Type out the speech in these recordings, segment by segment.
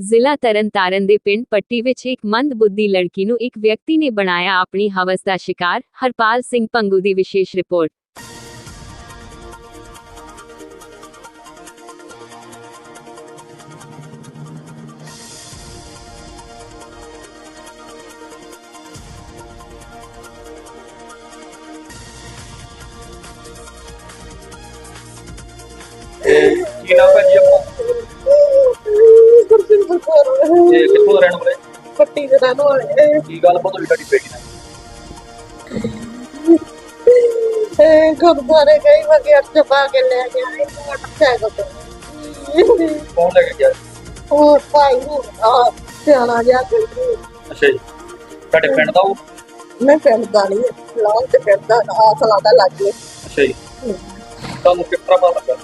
ਜ਼ਿਲ੍ਹਾ ਤਰਨਤਾਰਨ ਦੇ ਪਿੰਡ ਪੱਟੀ ਵਿੱਚ ਇੱਕ ਮੰਦਬੁੱਧੀ ਲੜਕੀ ਨੂੰ ਇੱਕ ਵਿਅਕਤੀ ਨੇ ਬਣਾਇਆ ਆਪਣੀ ਹਵਸ ਦਾ ਸ਼ਿਕਾਰ, ਹਰਪਾਲ ਸਿੰਘ ਪੰਗੂ ਦੀ ਵਿਸ਼ੇਸ਼ ਰਿਪੋਰਟ। ਇਹ ਕਿੱਥੋਂ ਦਾ ਰਹਿਣ ਵਾਲੇ? ਪੱਟੀ ਦੇ ਰਹਿਣ ਵਾਲੇ ਕੀ ਗੱਲ ਵੀ ਤੁਹਾਡੀ ਬੇਟੀ ਨਾਲ ਇਹ ਗੁਰਦੁਆਰੇ ਗਈ ਵਗੈਰ ਚਪਾ ਕੇ ਲੈ ਗਿਆ ਇਹ ਮੋਟਰਸਾਈਕਲ ਤੇ। ਕੌਣ ਲੈ ਕੇ ਗਿਆ? ਹੋਰ ਭਾਈ ਨੂੰ ਆ ਸਿਆਣਾ ਜਿਹਾ ਕੋਈ ਅੱਛਾ ਜੀ। ਤੁਹਾਡੇ ਪਿੰਡ ਦਾ ਉਹ? ਮੈਂ ਪਿੰਡ ਦਾ ਨਹੀਂ ਲਾਉਂ ਤੇ ਪਿੰਡ ਦਾ ਆਸਲਾ ਦਾ ਲੱਗੇ। ਅੱਛਾ ਜੀ। ਤੁਹਾਨੂੰ ਕਿਸ ਤਰ੍ਹਾਂ ਪਤਾ ਲੱਗਾ?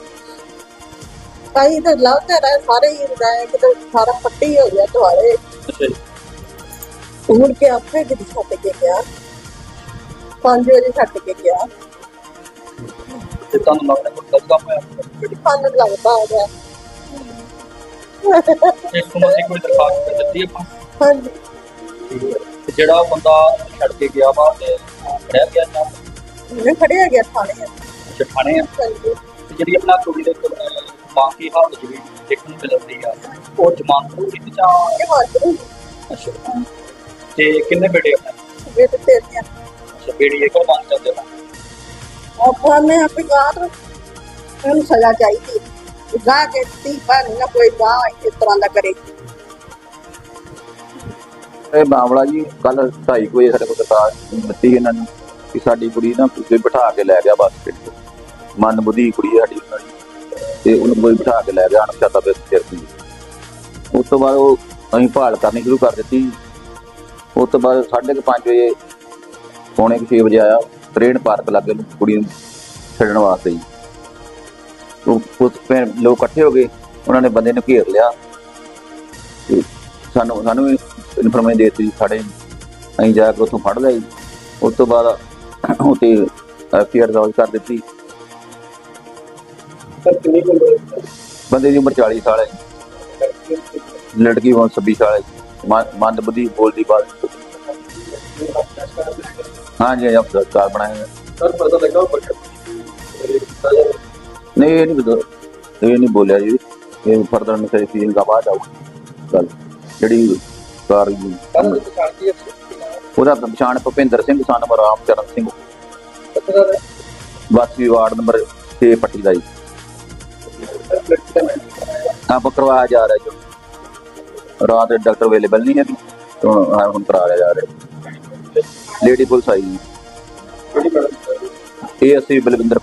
ਭਾਈ ਤੇ ਲਾਉਂਦੇ ਰਹੇ ਸਾਰੇ ਹੀ ਹੁੰਦਾ ਹੈ ਕਿਤੇ ਸਾਰਾ ਪੱਟੀ ਹੋ ਗਿਆ ਤੁਹਾਰੇ ਅੱਛਾ ਜੀ। ਮੁੜ ਕੇ ਆਪੇ ਕਿਤੇ ਛੱਡ ਕੇ ਗਿਆ। 5 ਵਜੇ ਛੱਡ ਕੇ ਗਿਆ। ਤੇ ਤੁਹਾਨੂੰ ਲੱਗਦਾ ਕੋਈ ਗਲਤ ਕੰਮ ਹੋਇਆ? ਤੁਹਾਡੀ ਸਾਨੂੰ ਲੱਗਦਾ ਹੋ ਗਿਆ। ਇਸ ਨੂੰ ਅਸੀਂ ਕੋਈ ਦਰਖਾਸਤ ਕਰ ਦਿੱਤੀ ਆਪਾਂ? ਹਾਂਜੀ। ਤੇ ਜਿਹੜਾ ਬੰਦਾ ਛੱਡ ਕੇ ਗਿਆ ਵਾ ਤੇ ਉਹ ਫੜਿਆ ਗਿਆ ਜਾਂ? ਮੈਂ ਖੜਿਆ ਗਿਆ ਥਾਣੇ। ਅੱਛਾ ਥਾਣੇ ਆ? ਹਾਂਜੀ। ਤੇ ਜਿਹੜੀ ਆਪਣਾ ਕੁੜੀ ਦੇ ਮਾਂ ਕੀ ਹਾਲਤ ਜਿਹੜੀ ਦੇਖਣ ਨੂੰ ਮਿਲਦੀ ਆ ਉਹ ਜਮਾਨਤ ਨੂੰ ਕੀਤੀ ਜਾਂ ਇਹ ਮਾਜਰੂ ਅੱਛਾ ਤੇ ਕਿੰਨੇ ਬੇਟੇ ਆਪਣੇ ਵੇ ਤੇ ਤੇਰੀਆਂ। ਅੱਛਾ ਬੇੜੀ ਇੱਕ ਮੰਗ ਜਾਂਦੇ ਹੋ ਆਪਾਂ ਨੇ ਆਪਣੀ ਗਾਤ ਇਹਨੂੰ ਸਜ਼ਾ ਚਾਹੀਦੀ ਗਾ ਕੇ ਤੀ ਪਰ ਨਾ ਕੋਈ ਗਾ ਇਸ ਤਰ੍ਹਾਂ ਦਾ ਕਰੇ। ਇਹ ਮਾਮਲਾ ਜੀ ਕੱਲ 2:30 ਵਜੇ ਸਾਡੇ ਕੋਲ ਦਰਖਾਸਤ ਦਿੱਤੀ ਇਹਨਾਂ ਨੇ ਕਿ ਸਾਡੀ ਕੁੜੀ ਨਾ ਕੋਈ ਬਿਠਾ ਕੇ ਲੈ ਗਿਆ ਬੱਸ ਸਟੈਂਡ ਤੇ। ਮਨ ਬੁੱਧੀ ਕੁੜੀ ਹੈ ਸਾਡੀ। ਉਹਨਾਂ ਦੀ ਤੇ ਉਹਨੂੰ ਕੋਈ ਬਿਠਾ ਕੇ ਲੈ ਗਿਆ ਅਣਪਛਾਤਾ ਵਿਅਕਤੀ ਉਸ ਤੋਂ ਬਾਅਦ ਉਹ ਅਸੀਂ ਭਾਲ ਕਰਨੀ ਸ਼ੁਰੂ ਕਰ ਦਿੱਤੀ। ਉਸ ਤੋਂ ਬਾਅਦ 5:30 ਵਜੇ ਪੌਣੇ 6 ਵਜੇ ਆਇਆ ਟ੍ਰੇਨ ਪਾਰਕ ਲੱਗੇ ਕੁੜੀ ਨੂੰ ਛੱਡਣ ਵਾਸਤੇ ਜੀ। ਉਹ ਉਸ ਪੈ ਲੋਕ ਇਕੱਠੇ ਹੋ ਗਏ, ਉਹਨਾਂ ਨੇ ਬੰਦੇ ਨੂੰ ਘੇਰ ਲਿਆ। ਤੇ ਸਾਨੂੰ ਸਾਨੂੰ ਇਨਫੋਰਮੇਸ਼ਨ ਦੇ ਦਿੱਤੀ ਸਾਡੇ ਅਸੀਂ ਜਾ ਕੇ ਉੱਥੋਂ ਫੜ ਲਿਆ ਜੀ। ਉਸ ਤੋਂ ਬਾਅਦ ਉਤੇ ਐਫਆਰ ਦਰਜ ਕਰ ਦਿੱਤੀ। ਸਰ ਕਿੰਨੀ ਕੁ ਉਮਰ ਹੈ ਬੰਦੇ ਦੀ ਉਮਰ 40 ਸਾਲ ਹੈ। ਲੜਕੀ ਉਮਰ 26 ਸਾਲ ਹੈ। ਮੰਦ ਬੁੱਧੀ ਬੋਲਦੀ ਬਾਤ ਹਾਂਜੀ ਜੀ ਅਫਸਰ ਕਾਰ ਬਣਾਏ। ਸਰ ਪਤਾ ਲੱਗਾ ਉਹ ਬੱਚਾ ਨਹੀਂ ਇਹ ਨਹੀਂ ਬਦਲ ਇਹ ਨਹੀਂ ਬੋਲਿਆ ਜੀ। ਇਹ ਫਰਦਰ ਨਹੀਂ ਸੀ ਦਾ ਬਾਅਦ ਆਊ ਗੱਲ ਜਿਹੜੀ ਕਾਰ ਕੱਲ ਪਛਾਣਦੀ ਹੈ ਉਹਦਾ ਪਛਾਣ ਭੁਪਿੰਦਰ ਸਿੰਘ ਸਨ ਰਾਮ ਚਰਨ ਸਿੰਘ ਦਾ ਵਾਸੀ ਵਾਰਡ ਨੰਬਰ 6 ਪੱਟੀ ਦਾ ਜੀ। ਮੈਂ ਆਪ ਕਰਵਾਇਆ ਜਾ ਰਿਹਾ ਜੋ। ਰਾਤ ਡਾਕਟਰ ਅਵੇਲੇਬਲ ਨਹੀਂ ਹੈ ਤਾਂ ਹੁਣ ਕਰਾਇਆ ਜਾ ਰਿਹਾ। ਲੇਡੀ ਪੁਲਿਸ ਆਈ। ਇਹ ਅਸੀਂ ਬਲਵਿੰਦਰ